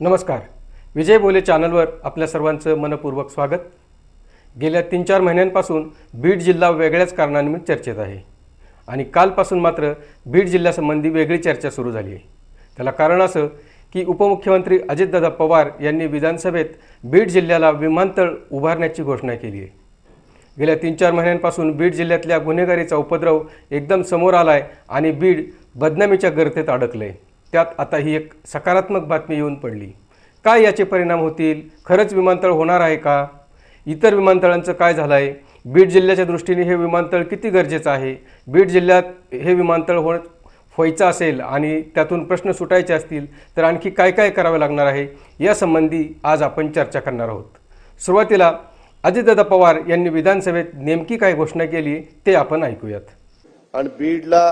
नमस्कार. विजय बोले चॅनलवर आपल्या सर्वांचं मनपूर्वक स्वागत. गेल्या तीन चार महिन्यांपासून बीड जिल्हा वेगळ्याच कारणानिमित्त चर्चेत आहे. आणि कालपासून मात्र बीड जिल्ह्यासंबंधी वेगळी चर्चा सुरू झाली आहे. त्याला कारण असं की उपमुख्यमंत्री अजितदादा पवार यांनी विधानसभेत बीड जिल्ह्याला विमानतळ उभारण्याची घोषणा केली आहे. गेल्या तीन चार महिन्यांपासून बीड जिल्ह्यातल्या गुन्हेगारीचा उपद्रव एकदम समोर आलाय आणि बीड बदनामीच्या गर्तेत अडकलं आहे त्यात आता ही एक सकारात्मक बातमी येऊन पडली. काय याचे परिणाम होतील? खरंच विमानतळ होणार आहे का? इतर विमानतळांचं काय झालं आहे बीड जिल्ह्याच्या दृष्टीने हे विमानतळ किती गरजेचं आहे? बीड जिल्ह्यात हे विमानतळ हो व्हायचं असेल आणि त्यातून प्रश्न सुटायचे असतील तर आणखी काय काय करावं लागणार आहे? यासंबंधी आज आपण चर्चा करणार आहोत. सुरुवातीला अजितदादा पवार यांनी विधानसभेत नेमकी काय घोषणा केली ते आपण ऐकूयात. आणि बीडला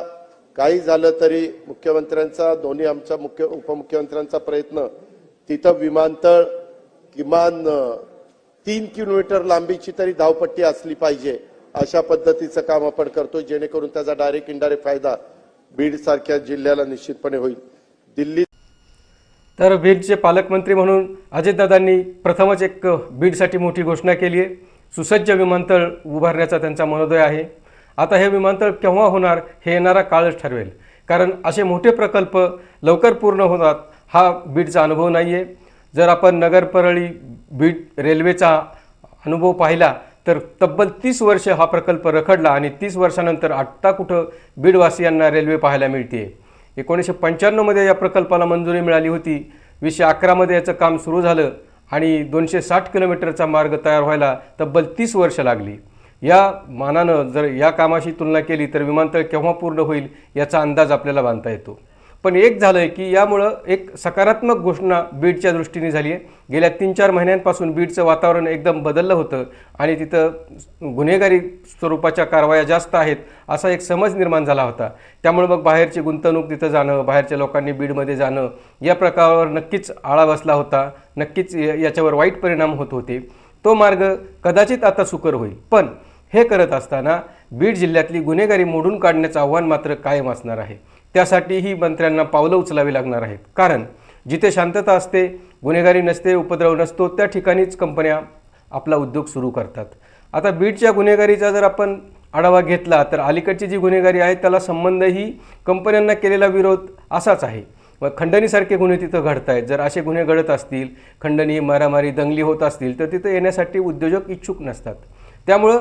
काही झालं तरी मुख्यमंत्र्यांचा दोन्ही आमचा मुख्य उपमुख्यमंत्र्यांचा प्रयत्न. तिथं विमानतळ किमान तीन किलोमीटर लांबीची तरी धावपट्टी असली पाहिजे अशा पद्धतीचं काम आपण करतो जेणेकरून त्याचा डायरेक्ट इनडायरेक्ट फायदा बीड सारख्या जिल्ह्याला निश्चितपणे होईल. दिल्ली तर बीडचे पालकमंत्री म्हणून अजितदादांनी प्रथमच एक बीडसाठी मोठी घोषणा केली आहे. सुसज्ज विमानतळ उभारण्याचा त्यांचा मनोदय आहे. आता हे विमानतळ केव्हा होणार हे येणारा काळच ठरवेल. कारण असे मोठे प्रकल्प लवकर पूर्ण होतात हा बीडचा अनुभव नाही आहे जर आपण नगरपरळी बीड रेल्वेचा अनुभव पाहिला तर तब्बल तीस वर्ष हा प्रकल्प रखडला आणि तीस वर्षानंतर आत्ता कुठं बीडवासियांना रेल्वे पाहायला मिळते एकोणीसशे पंच्याण्णवमध्ये या प्रकल्पाला मंजुरी मिळाली होती. वीसशे अकरामध्ये याचं काम सुरू झालं आणि दोनशे साठ किलोमीटरचा मार्ग तयार व्हायला तब्बल तीस वर्ष लागली. या मानानं जर या कामाशी तुलना केली तर विमानतळ केव्हा पूर्ण होईल याचा अंदाज आपल्याला बांधता येतो. पण एक झालं आहे की यामुळं एक सकारात्मक घोषणा बीडच्या दृष्टीने झाली आहे गेल्या तीन चार महिन्यांपासून बीडचं वातावरण एकदम बदललं होतं आणि तिथं गुन्हेगारी स्वरूपाच्या कारवाया जास्त आहेत असा एक समज निर्माण झाला होता. त्यामुळे मग बाहेरची गुंतवणूक तिथं जाणं बाहेरच्या लोकांनी बीडमध्ये जाणं या प्रकारावर नक्कीच आळा बसला होता. नक्कीच याच्यावर वाईट परिणाम होत होते. तो मार्ग कदाचित आता सुकर होईल. पण हे करत असताना बीड जिल्ह्यातली गुन्हेगारी मोडून काढण्याचं आव्हान मात्र कायम असणार आहे. त्यासाठीही मंत्र्यांना पावलं उचलावी लागणार आहेत. कारण जिथे शांतता असते गुन्हेगारी नसते उपद्रव नसतो त्या ठिकाणीच कंपन्या आपला उद्योग सुरू करतात. आता बीडच्या गुन्हेगारीचा जर आपण आढावा घेतला तर अलीकडची जी गुन्हेगारी आहे त्याला संबंधही कंपन्यांना केलेला विरोध असाच आहे. व खंडणीसारखे गुन्हे तिथं घडत आहेत. जर असे गुन्हे घडत असतील खंडणी मारामारी दंगली होत असतील तर तिथं येण्यासाठी उद्योजक इच्छुक नसतात. त्यामुळं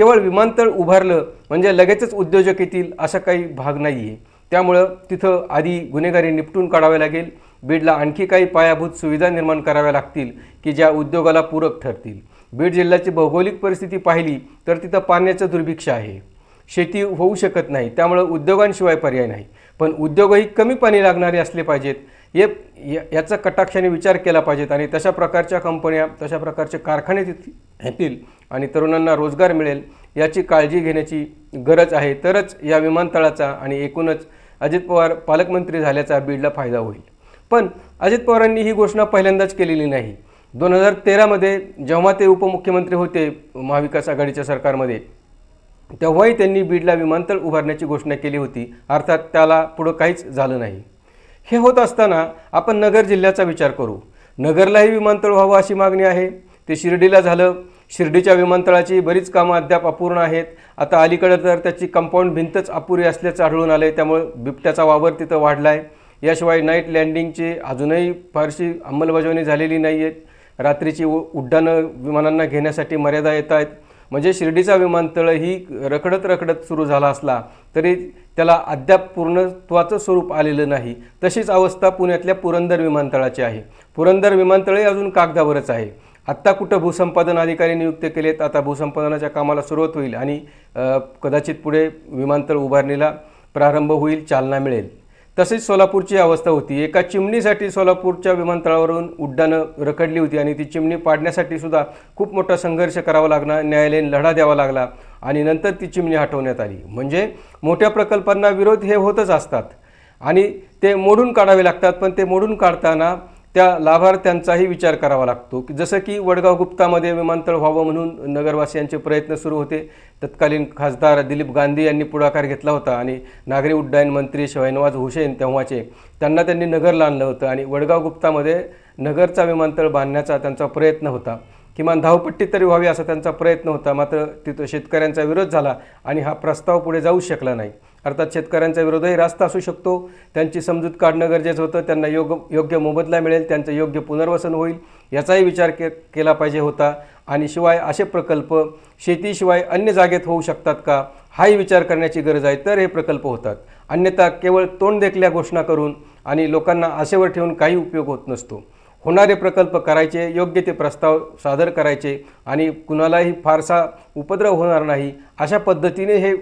केवळ विमानतळ उभारलं म्हणजे लगेचच उद्योजक येतील असा काही भाग नाही आहे त्यामुळं तिथं आधी गुन्हेगारी निपटून काढावे लागेल. बीडला आणखी काही पायाभूत सुविधा निर्माण कराव्या लागतील की ज्या उद्योगाला पूरक ठरतील. बीड जिल्ह्याची भौगोलिक परिस्थिती पाहिली तर तिथं पाण्याचं दुर्भिक्ष आहे. शेती होऊ शकत नाही त्यामुळं उद्योगांशिवाय पर्याय नाही. पण उद्योगही कमी पाणी लागणारे असले पाहिजेत. हे याचा कटाक्षाने विचार केला पाहिजेत आणि तशा प्रकारच्या कंपन्या तशा प्रकारचे कारखाने तिथे येतील आणि तरुणांना रोजगार मिळेल याची काळजी घेण्याची गरज आहे. तरच या विमानतळाचा आणि एकूणच अजित पवार पालकमंत्री झाल्याचा बीडला फायदा होईल. पण अजित पवारांनी ही घोषणा पहिल्यांदाच केलेली नाही. दोन हजार तेरामध्ये जेव्हा ते उपमुख्यमंत्री होते महाविकास आघाडीच्या सरकारमध्ये तेव्हाही त्यांनी बीडला विमानतळ उभारण्याची घोषणा केली होती. अर्थात त्याला पुढं काहीच झालं नाही. हे होत असताना आपण नगर जिल्ह्याचा विचार करू. नगरलाही विमानतळ व्हावं अशी मागणी आहे. ते शिर्डीला झालं. शिर्डीच्या विमानतळाची बरीच कामं अद्याप अपूर्ण आहेत. आता अलीकडे तर त्याची कंपाऊंड भिंतच अपुरी असल्याचं आढळून आलं आहे त्यामुळे बिबट्याचा वावर तिथं वाढला आहे याशिवाय नाईट लँडिंगची अजूनही फारशी अंमलबजावणी झालेली नाही आहेत रात्रीची उ उड्डाणं विमानांना घेण्यासाठी मर्यादा येत आहेत म्हणजे शिर्डीचा विमानतळही रखडत रखडत सुरू झाला असला तरी त्याला अद्याप पूर्णत्वाचं स्वरूप आलेलं नाही. तशीच अवस्था पुण्यातल्या पुरंदर विमानतळाची आहे. पुरंदर विमानतळही अजून कागदावरच आहे. आत्ता कुठं भूसंपादन अधिकारी नियुक्त केलेत आता भूसंपादनाच्या कामाला सुरुवात होईल आणि कदाचित पुढे विमानतळ उभारणीला प्रारंभ होईल चालना मिळेल. तसेच सोलापूरची अवस्था होती. एका चिमणीसाठी सोलापूरच्या विमानतळावरून उड्डाणं रखडली होती आणि ती चिमणी पाडण्यासाठी सुद्धा खूप मोठा संघर्ष करावा लागला न्यायालयीन लढा द्यावा लागला आणि नंतर ती चिमणी हटवण्यात आली. म्हणजे मोठ्या प्रकल्पांना विरोध हे होतच असतात आणि ते मोडून काढावे लागतात. पण ते मोडून काढताना त्या लाभार्थ्यांचाही विचार करावा लागतो की जसं की वडगाव गुप्तामध्ये विमानतळ व्हावं म्हणून नगरवासियांचे प्रयत्न सुरू होते. तत्कालीन खासदार दिलीप गांधी यांनी पुढाकार घेतला होता आणि नागरी उड्डाण मंत्री शहनवाज हुसेन तेव्हाचे त्यांना त्यांनी नगरला आणलं होतं आणि वडगाव गुप्तामध्ये नगरचा विमानतळ बांधण्याचा त्यांचा प्रयत्न होता. किमान धावपट्टी तरी व्हावी असा त्यांचा प्रयत्न होता मात्र तिथं शेतकऱ्यांचा विरोध झाला आणि हा प्रस्ताव पुढे जाऊ शकला नाही. अर्थात शेतकऱ्यांचा विरोधही रास्त असू शकतो. त्यांची समजूत काढणं गरजेचं होतं. त्यांना योग योग्य मोबदला मिळेल. त्यांचं योग्य पुनर्वसन होईल. याचाही विचार के केला पाहिजे होता. आणि शिवाय असे प्रकल्प शेतीशिवाय अन्य जागेत होऊ शकतात का? हाही विचार करण्याची गरज आहे. तर हे प्रकल्प होतात. अन्यथा केवळ तोंड देखल्या घोषणा करून आणि लोकांना आशेवर ठेवून काही उपयोग होत नसतो. होणारे प्रकल्प करायचे योग्य ते प्रस्ताव सादर करायचे आणि कुणालाही फारसा उपद्रव होणार नाही अशा पद्धतीने हे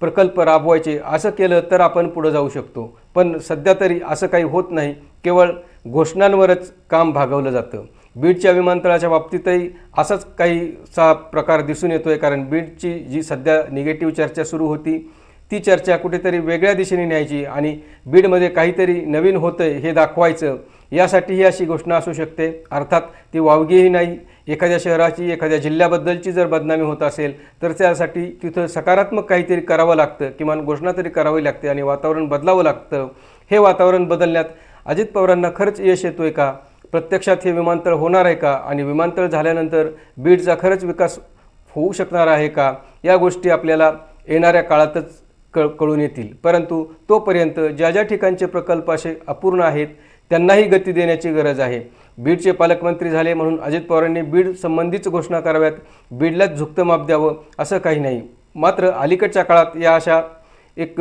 प्रकल्प राबवायचे असं केलं तर आपण पुढं जाऊ शकतो. पण सध्या तरी असं काही होत नाही. केवळ घोषणांवरच काम भागवलं जातं. बीडच्या विमानतळाच्या बाबतीतही असाच काहीसा प्रकार दिसून येतो आहे कारण बीडची जी सध्या निगेटिव्ह चर्चा सुरू होती ती चर्चा कुठेतरी वेगळ्या दिशेने न्यायची आणि बीडमध्ये काहीतरी नवीन होतंय हे दाखवायचं यासाठी ही अशी घोषणा असू शकते. अर्थात ती वावगीही नाही एखाद्या शहराची एखाद्या जिल्ह्याबद्दलची जर बदनामी होत असेल तर त्यासाठी तिथं सकारात्मक काहीतरी करावं लागतं किमान घोषणा तरी करावी लागते आणि वातावरण बदलावं लागतं. हे वातावरण बदलण्यात अजित पवारांना खरंच यश येतो आहे का? प्रत्यक्षात हे विमानतळ होणार आहे का? आणि विमानतळ झाल्यानंतर बीडचा खरंच विकास होऊ शकणार आहे का? या गोष्टी आपल्याला येणाऱ्या काळातच कळ कळून येतील. परंतु तोपर्यंत ज्या ज्या ठिकाणचे प्रकल्प असे अपूर्ण आहेत त्यांनाही गती देण्याची गरज आहे. बीडचे पालकमंत्री झाले म्हणून अजित पवारांनी बीड संबंधीच घोषणा कराव्यात. बीडलाच झुकतं माप द्यावं असं काही नाही. मात्र अलीकडच्या काळात या अशा एक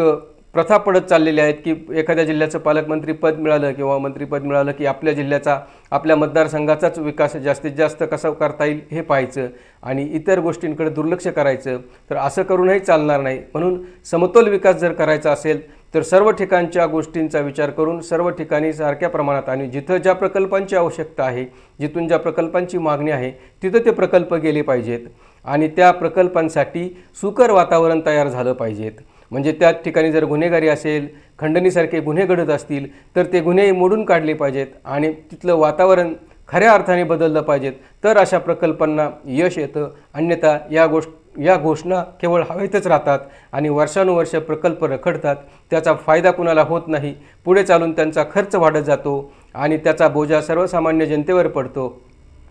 प्रथा पडत चाललेल्या आहेत की एखाद्या जिल्ह्याचं पालकमंत्री पद मिळालं किंवा मंत्रीपद मिळालं की आपल्या जिल्ह्याचा आपल्या मतदारसंघाचाच विकास जास्तीत जास्त कसा करता येईल हे पाहायचं आणि इतर गोष्टींकडे दुर्लक्ष करायचं तर असं करूनही चालणार नाही. म्हणून समतोल विकास जर करायचा असेल तर सर्व ठिकाणच्या गोष्टींचा विचार करून सर्व ठिकाणी सारख्या प्रमाणात आणि जिथं ज्या प्रकल्पांची आवश्यकता आहे जिथून ज्या प्रकल्पांची मागणी आहे तिथं ते प्रकल्प गेले पाहिजेत आणि त्या प्रकल्पांसाठी सुकर वातावरण तयार झालं पाहिजेत. म्हणजे त्या ठिकाणी जर गुन्हेगारी असेल खंडणीसारखे गुन्हे घडत असतील तर ते गुन्हे मोडून काढले पाहिजेत आणि तिथलं वातावरण खऱ्या अर्थाने बदललं पाहिजेत. तर अशा प्रकल्पांना यश येतं. अन्यथा या गोष्ट या घोषणा केवळ हवेतच राहतात आणि वर्षानुवर्ष प्रकल्प रखडतात. त्याचा फायदा कुणाला होत नाही? पुढे चालून त्यांचा खर्च वाढत जातो आणि त्याचा बोजा सर्वसामान्य जनतेवर पडतो.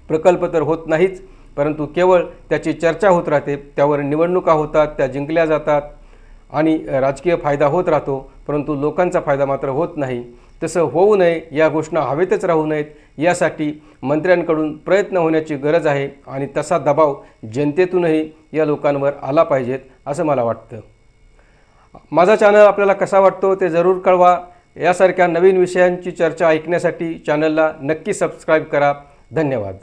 प्रकल्प तर होत नाहीच परंतु केवळ त्याची चर्चा होत राहते त्यावर निवडणुका होतात त्या जिंकल्या जातात आणि राजकीय फायदा होत राहतो परंतु लोकांचा फायदा मात्र होत नाही. तसं होऊ नये या घोषणा हवेतच राहू नयेत यासाठी मंत्र्यांकडून प्रयत्न होण्याची गरज आहे आणि तसा दबाव जनतेतूनही या लोकांवर आला पाहिजेत असं मला वाटतं. माझा चॅनल आपल्याला कसा वाटतो ते जरूर कळवा. यासारख्या नवीन विषयांची चर्चा ऐकण्यासाठी चॅनलला नक्की सबस्क्राईब करा. धन्यवाद.